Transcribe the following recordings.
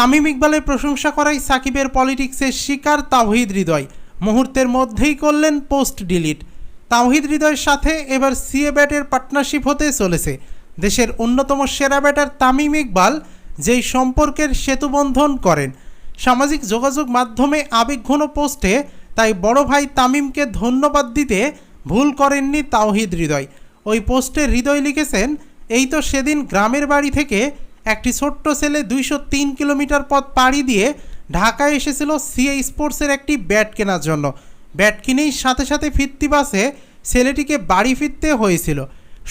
তামিম ইকবালের প্রশংসা করাই সাকিবের পলিটিক্সের শিকার তাওহিদ হৃদয়। মুহূর্তের মধ্যেই করলেন পোস্ট ডিলিট। তাওহিদ হৃদয়ের সাথে এবার সিএ ব্যাটের পার্টনারশিপ হতে চলেছে। দেশের অন্যতম সেরা ব্যাটার তামিম ইকবাল যেই সম্পর্কের সেতুবন্ধন করেন। সামাজিক যোগাযোগ মাধ্যমে আবেগঘন পোস্টে তাই বড় ভাই তামিমকে ধন্যবাদ দিতে ভুল করেননি তাওহিদ হৃদয়। ওই পোস্টে হৃদয় লিখেছেন, এই তো সেদিন গ্রামের বাড়ি থেকে একটি ছোট্ট ছেলে দুইশো তিন কিলোমিটার পথ পাড়ি দিয়ে ঢাকায় এসেছিল সিএ স্পোর্টসের একটি ব্যাট কেনার জন্য। ব্যাট কিনেই সাথে সাথে ফিরতি বাসে ছেলেটিকে বাড়ি ফিরতে হয়েছিল।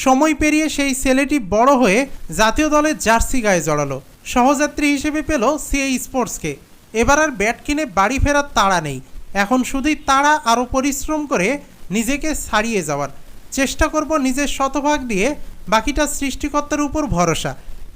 সময় পেরিয়ে সেই ছেলেটি বড় হয়ে জাতীয় দলের জার্সি গায়ে জড়ালো। সহযাত্রী হিসেবে পেল সিএ স্পোর্টসকে। এবার আর ব্যাট কিনে বাড়ি ফেরার তাড়া নেই। এখন শুধুই তাড়া আরও পরিশ্রম করে নিজেকে ছাড়িয়ে যাওয়ার। চেষ্টা করব নিজের শতভাগ দিয়ে বাকিটা সৃষ্টিকর্তার উপর ভরসা।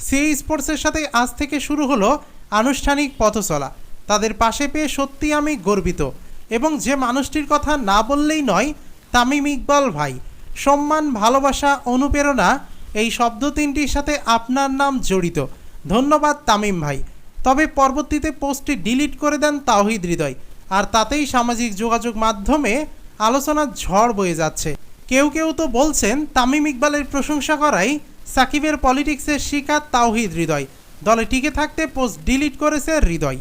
সিএ স্পোর্টসের সাথে আজ থেকে শুরু হলো আনুষ্ঠানিক পথচলা। তাদের পাশে পেয়ে সত্যি আমি গর্বিত। এবং যে মানুষটির কথা না বললেই নয়, তামিম ইকবাল ভাই। সম্মান, ভালোবাসা, অনুপ্রেরণা, এই শব্দ তিনটির সাথে আপনার নাম জড়িত। ধন্যবাদ তামিম ভাই। তবে পরবর্তীতে পোস্টটি ডিলিট করে দেন তাওহিদ হৃদয়। আর তাতেই সামাজিক যোগাযোগ মাধ্যমে আলোচনার ঝড় বয়ে যাচ্ছে। কেউ কেউ তো বলছেন, তামিম ইকবালের প্রশংসা করাই সাকিবের পলিটিক্সের শিকার তাওহিদ হৃদয়। দলে টিকে থাকতে পোস্ট ডিলিট করেছে হৃদয়।